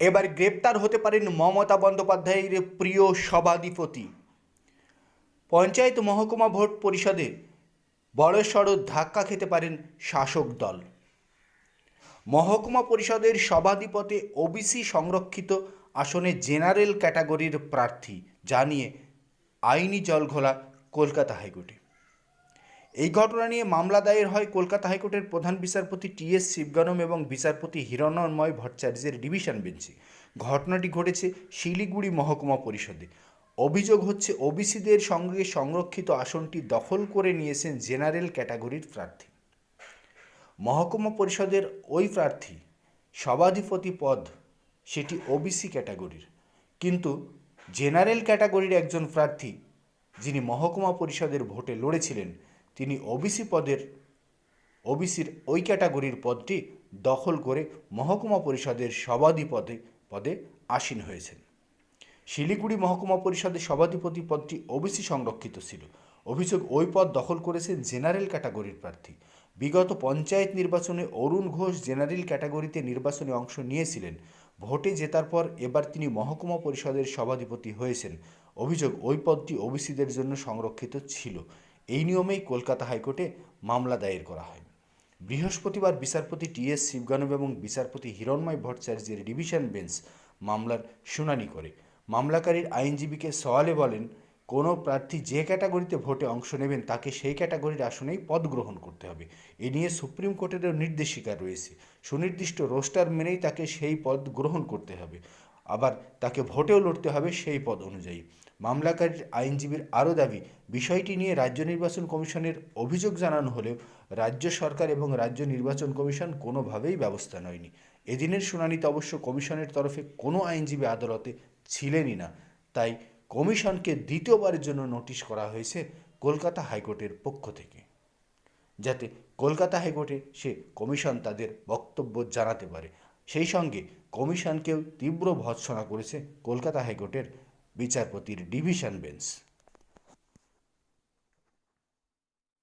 এবার গ্রেপ্তার হতে পারেন মমতা বন্দ্যোপাধ্যায়ের প্রিয় সভাধিপতি। পঞ্চায়েত মহকুমা ভোট পরিষদে বড়সড় ধাক্কা খেতে পারেন শাসক দল। মহকুমা পরিষদের সভাধিপতি ওবিসি সংরক্ষিত আসনে জেনারেল ক্যাটাগরির প্রার্থী, জানিয়ে আইনি জলঘোলা কলকাতা হাইকোর্টে। এই ঘটনা নিয়ে মামলা দায়ের হয় কলকাতা হাইকোর্টের প্রধান বিচারপতি টি এস শিবগনম এবং বিচারপতি হিরণময় ভট্টাচার্যের ডিভিশন বেঞ্চে। ঘটনাটি ঘটেছে শিলিগুড়ি মহকুমা পরিষদে। অভিযোগ হচ্ছে ওবিসিদের সঙ্গে সংরক্ষিত আসনটি দখল করে নিয়েছেন জেনারেল ক্যাটাগরির প্রার্থী। মহকুমা পরিষদের ওই প্রার্থী সভাধিপতি পদ সেটি ওবিসি ক্যাটাগরির। কিন্তু জেনারেল ক্যাটাগরির একজন প্রার্থী যিনি মহকুমা পরিষদের ভোটে লড়েছিলেন তিনি ওবিসি পদের ওবিসির ওই ক্যাটাগরির পদটি দখল করে মহকুমা পরিষদের সভাধিপদে পদে আসীন হয়েছেন। শিলিগুড়ি মহকুমা পরিষদের সভাধিপতি পদটি ওবিসি সংরক্ষিত ছিল। অভিযোগ ওই পদ দখল করেছেন জেনারেল ক্যাটাগরির প্রার্থী। বিগত পঞ্চায়েত নির্বাচনে অরুণ ঘোষ জেনারেল ক্যাটাগরিতে নির্বাচনে অংশ নিয়েছিলেন। ভোটে জেতার পর এবার তিনি মহকুমা পরিষদের সভাধিপতি হয়েছেন। অভিযোগ ওই পদটি ওবিসিদের জন্য সংরক্ষিত ছিল। এই নিয়মেই কলকাতা হাইকোর্টে মামলা দায়ের করা হয়। বৃহস্পতিবার বিচারপতি টি এস শিবগানব এবং বিচারপতি হিরণময় ভট্টাচার্যের ডিভিশন বেঞ্চ মামলার শুনানি করে। মামলাকারীর আইনজীবীকে সওয়ালে বলেন, কোনো প্রার্থী যে ক্যাটাগরিতে ভোটে অংশ নেবেন তাকে সেই ক্যাটাগরির আসনেই পদ গ্রহণ করতে হবে। এ নিয়ে সুপ্রিম কোর্টেরও নির্দেশিকা রয়েছে। সুনির্দিষ্ট রোস্টার মেনেই তাকে সেই পদ গ্রহণ করতে হবে। আবার তাকে ভোটেও লড়তে হবে সেই পদ অনুযায়ী। মামলাকারীর আইনজীবীর আরও দাবি, বিষয়টি নিয়ে রাজ্য নির্বাচন কমিশনের অভিযোগ জানানো হলেও রাজ্য সরকার এবং রাজ্য নির্বাচন কমিশন কোনোভাবেই ব্যবস্থা নেয়নি। এদিনের শুনানিতে অবশ্য কমিশনের তরফে কোনো আইনজীবী আদালতে ছিলেনই না। তাই কমিশনকে দ্বিতীয়বারের জন্য নোটিশ করা হয়েছে কলকাতা হাইকোর্টের পক্ষ থেকে। যাতে কলকাতা হাইকোর্টে সে কমিশন তাদের বক্তব্য জানাতে পারে। সেই সঙ্গে কমিশনকেও তীব্র ভৎসনা করেছে কলকাতা হাইকোর্টের বিচারপতির ডিভিশন বেঞ্চ।